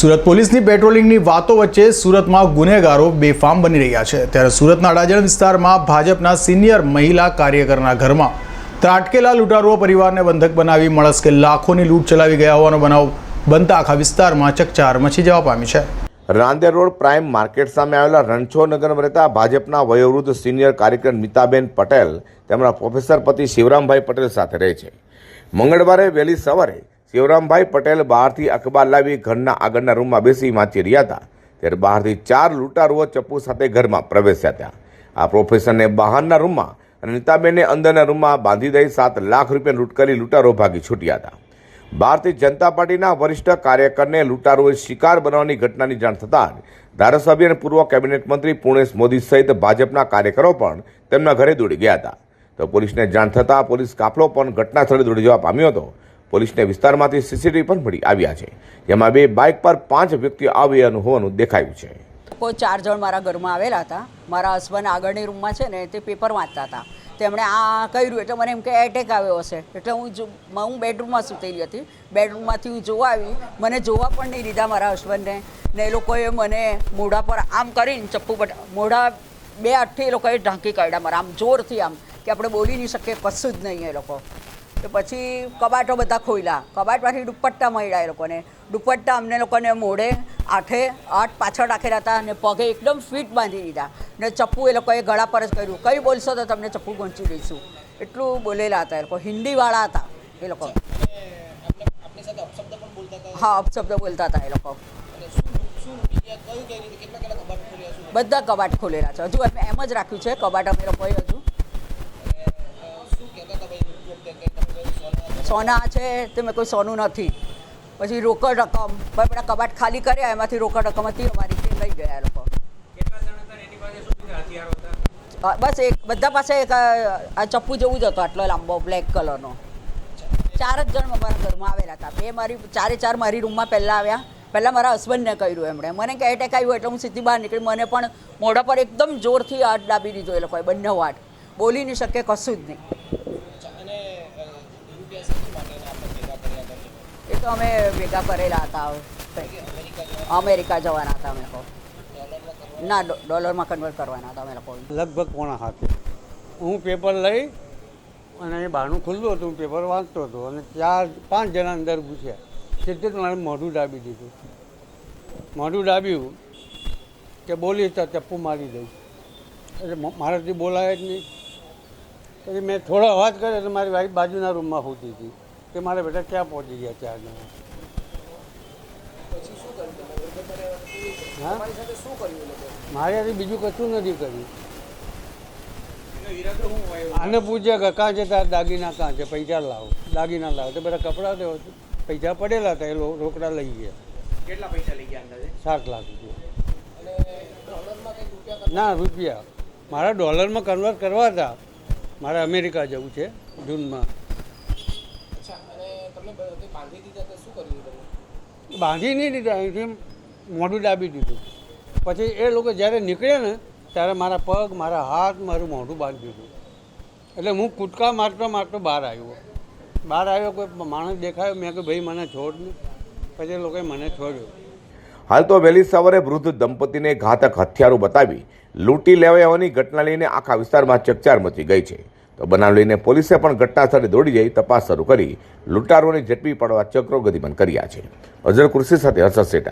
સુરત પોલીસની પેટ્રોલિંગની વાતો વચ્ચે સુરતમાં ગુનેગારો બેફામ બની રહ્યા છે. ત્યારે સુરતના અડાજણ વિસ્તારમાં ભાજપના સિનિયર મહિલા કાર્યકરના ઘરમાં ત્રાટકેલા લૂંટારુઓ પરિવારને બંધક બનાવી મળસ્કે લાખોની લૂંટ ચલાવી ગયા હોવાનો બનાવ બનતા આખા વિસ્તારમાં ચકચાર મચી જવા પામી છે. રાંદેર રોડ પ્રાઇમ માર્કેટ સામે આવેલા રણછોડનગરમાં રહેતા ભાજપના વયોવૃદ્ધ સિનિયર કાર્યકર નીતાબેન પટેલ તેમના પ્રોફેસર પતિ શિવરામભાઈ પટેલ સાથે રહે છે. મંગળવારે વહેલી સવારે શિવરામભાઈ પટેલ બહારથી અખબાર લાવી ઘરના આગળના રૂમમાં બેસી વાંચી રહ્યા હતા. ત્યારે બહારથી ચાર લૂંટારુઓ ચપ્પુ સાથે ઘરમાં પ્રવેશ્યા હતા. આ પ્રોફેસરને બહારના રૂમમાં અને નીતાબેનને અંદરના રૂમમાં બાંધી દઈ સાત લાખ રૂપિયા લૂંટ કરી લૂંટારો ભાગી છૂટ્યા હતા. ભારતીય જનતા પાર્ટીના વરિષ્ઠ કાર્યકરને લૂંટારોએ શિકાર બનાવવાની ઘટનાની જાણ થતાં ધારાસભ્ય અને પૂર્વ કેબિનેટ મંત્રી પૂર્ણેશ મોદી સહિત ભાજપના કાર્યકરો પણ તેમના ઘરે દોડી ગયા હતા. તો પોલીસને જાણ થતાં પોલીસ કાફલો પણ ઘટના સ્થળે દોડી જવા પામ્યો હતો. પોલીસને વિસ્તારમાંથી સીસીટીવી પણ મળી આવ્યા છે, જેમાં બે બાઇક પર પાંચ વ્યક્તિઓ આવ્યાનું હોવાનું દેખાયું છે. લોકો ચાર જણ મારા ઘરમાં આવેલા હતા. મારા હસબન્ડ આગળની રૂમમાં છે ને તે પેપર વાંચતા હતા. તેમણે આ કર્યું એટલે મને એમ કે એટેક આવ્યો હશે. એટલે હું હું બેડરૂમમાં સૂતેલી હતી? બેડરૂમમાંથી હું જોવા આવી. મને જોવા પણ નહીં દીધા મારા હસબન્ડને ને. એ લોકોએ મને મોઢા પર આમ કરીને ચપ્પુ બટ, મોઢા બે અઠ્ઠી એ લોકોએ ઢાંકી કાઢ્યા મારા. આમ જોરથી આમ, કે આપણે બોલી નહીં શકીએ, કશું જ નહીં એ લોકો. તો પછી કબાટો બધા ખોલ્યા કબાટમાંથી દુપટ્ટા મળ્યા એ લોકોને. દુપટ્ટા અમને લોકોને મોઢે આઠે આઠ પાછળ રાખેલા હતા અને પગે એકદમ ફિટ બાંધી દીધા. ને ચપ્પુ એ લોકોએ ગળા પર જ કર્યું. કઈ બોલશો તો તમને ચપ્પુ ગૂંચી દઈશું. એટલું બોલેલા હતા એ લોકો. હિન્દીવાળા હતા એ લોકો. હા અપશબ્દ બોલતા હતા એ લોકો. બધા કબાટ ખોલેલા છે. હજુ એમ જ રાખ્યું છે. કબાટ અમે લોકોએ હજુ સોના છે તે મેં કોઈ સોનું નથી. પછી રોકડ રકમ પણ પેલા કબાટ ખાલી કર્યા એમાંથી રોકડ રકમ હતી અમારી તે લઈ ગયા લોકો. બસ એક બધા પાસે એક આ ચપ્પુ જેવું જ હતો આટલો લાંબો બ્લેક કલરનો ચાર જ જણ અમારા ઘરમાં આવેલા હતા. બે મારી ચારે ચાર મારી રૂમમાં પહેલાં આવ્યા. પહેલાં મારા હસબન્ડને કર્યું એમણે. મને કે એટેક આવ્યું એટલે હું સીધી બહાર નીકળી. મને પણ મોઢા પર એકદમ જોરથી હાથ ડાબી દીધો એ લોકોએ બંને વાટ. બોલી નહીં શકે કશું જ નહીં. અમે ભેગા કરેલા હતા. અમેરિકા જવાના હતા અમે લોકો. ના ડોલરમાં કન્વર્ટ કરવાના હતા અમે લોકો. લગભગ પોણા હાથે. હું પેપર લઈ અને એ બહારનું ખુલ્લું હતું પેપર વાંચતો હતો અને ચાર, પાંચ જણા અંદર ઘૂસ્યા. સીધે જ મારે મોઢું ડાબી દીધું. મોઢું ડાબ્યું કે બોલીશ તો ચપ્પુ મારી દઈશ. એટલે મારાથી બોલાય જ નહીં. પછી મેં થોડો અવાજ કર્યો તો મારી વાઈફ બાજુના રૂમમાં હોતી હતી. કે મારા બેટા ક્યાં પહોંચી ગયા ચાર જણા? હા? મારાથી બીજું કશું નથી કર્યું. આને પૂછ્યા કે કાં છે તાર દાગીના કાં છે? પૈસા લાવો. દાગીના લાવો. તો બધા કપડાં દેવો પૈસા પડેલા હતા એ લો- રોકડા લઈ ગયા. કેટલા પૈસા લઈ ગયા અંદાજે? સાત લાખ રૂપિયા. ના રૂપિયા. મારા ડોલરમાં કન્વર્ટ કરવા હતા. મારે અમેરિકા જવું છે જૂનમાં. બાંધી નહીં દીધા અહીંથી મોઢું દાબી દીધું. પછી એ લોકો જ્યારે નીકળ્યા ને ત્યારે મારા પગ મારા હાથ મારું મોઢું બાંધી દીધું. એટલે હું કૂદકા મારતો મારતો બહાર આવ્યો. બહાર આવ્યો કોઈ માણસ દેખાયો મેં કે ભાઈ મને છોડ ને પછી એ લોકોએ મને છોડ્યો. હાલ તો વહેલી સવારે વૃદ્ધ દંપતીને ઘાતક હથિયારો બતાવી લૂંટી લેવાયાની ઘટના લઈને આખા વિસ્તારમાં ચકચાર મચી ગઈ છે. તો બનાવ લઈને પોલીસે પણ ઘટના સ્થળે દોડી જઈ તપાસ શરૂ કરી. લૂંટારોને ઝડપી પાડવા ચક્રો ગતિમાન કર્યા છે. અઝર કુર્સી સાથે હર્ષદ સેટા.